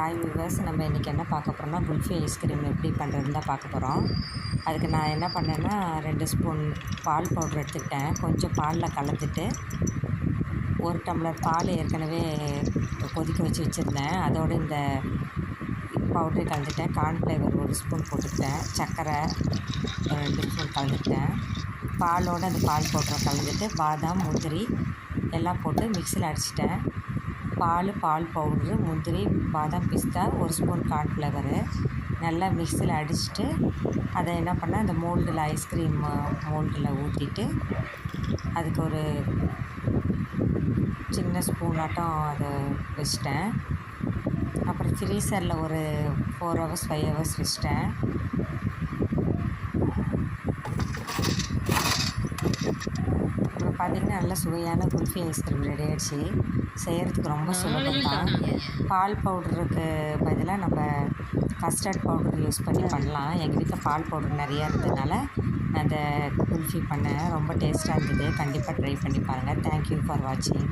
Hi viewers நம்ம இன்றைக்கி என்ன பார்க்க போகிறோம்னா குல்ஃபி ஐஸ்கிரீம் எப்படி பண்ணுறதுன்னு தான் பார்க்க போகிறோம் அதுக்கு நான் என்ன பண்ணேன்னா ரெண்டு ஸ்பூன் பால் பவுட்ரு எடுத்துக்கிட்டேன். கொஞ்சம் பாலில் கலந்துட்டு ஒரு டம்ளர் பால் ஏற்கனவே கொதிக்க வச்சு வச்சுருந்தேன். அதோடு இந்த பவுடரை கலந்துட்டேன். கார்ன்ஃப்ளேவர் ஒரு ஸ்பூன் போட்டுக்கிட்டேன். சர்க்கரை ரெண்டு ஸ்பூன் கலந்துக்கிட்டேன். பாலோடு அந்த பால் பவுடரை கலந்துட்டு பாதாம் முந்திரி எல்லாம் போட்டு மிக்சியில் அடிச்சிட்டேன். பால் பால் பவுட்ரு முந்திரி பாதாம் பிஸ்தா ஒரு ஸ்பூன் கார்ன்ஃப்ளவரு நல்லா மிக்சியில் அடிச்சுட்டு அதை என்ன பண்ணேன் அந்த மோல்டில் ஐஸ்கிரீம் மோல்டில் ஊற்றிட்டு அதுக்கு ஒரு சின்ன ஸ்பூனாட்டம் அதை வச்சிட்டேன். அப்புறம் ஃப்ரீசரில் ஒரு ஃபோர் ஹவர்ஸ் ஃபைவ் ஹவர்ஸ் வச்சிட்டேன் அப்புறம் பார்த்திங்கன்னா நல்ல சுவையான குல்ஃபி ஐஸ்கிரீம் ரெடி ஆகிடுச்சு செய்கிறதுக்கு ரொம்ப சுலபம் தான் பால் பவுடருக்கு பதிலாக நம்ம கஸ்டர்ட் பவுடர் யூஸ் பண்ணி பண்ணலாம். எங்கள் வீட்டில் பால் பவுடர் நிறையா இருந்ததுனால நான் அந்த குல்ஃபி பண்ணேன். ரொம்ப டேஸ்ட்டாக இருந்தது. கண்டிப்பாக ட்ரை பண்ணி பாருங்கள் தேங்க்யூ ஃபார் வாட்சிங்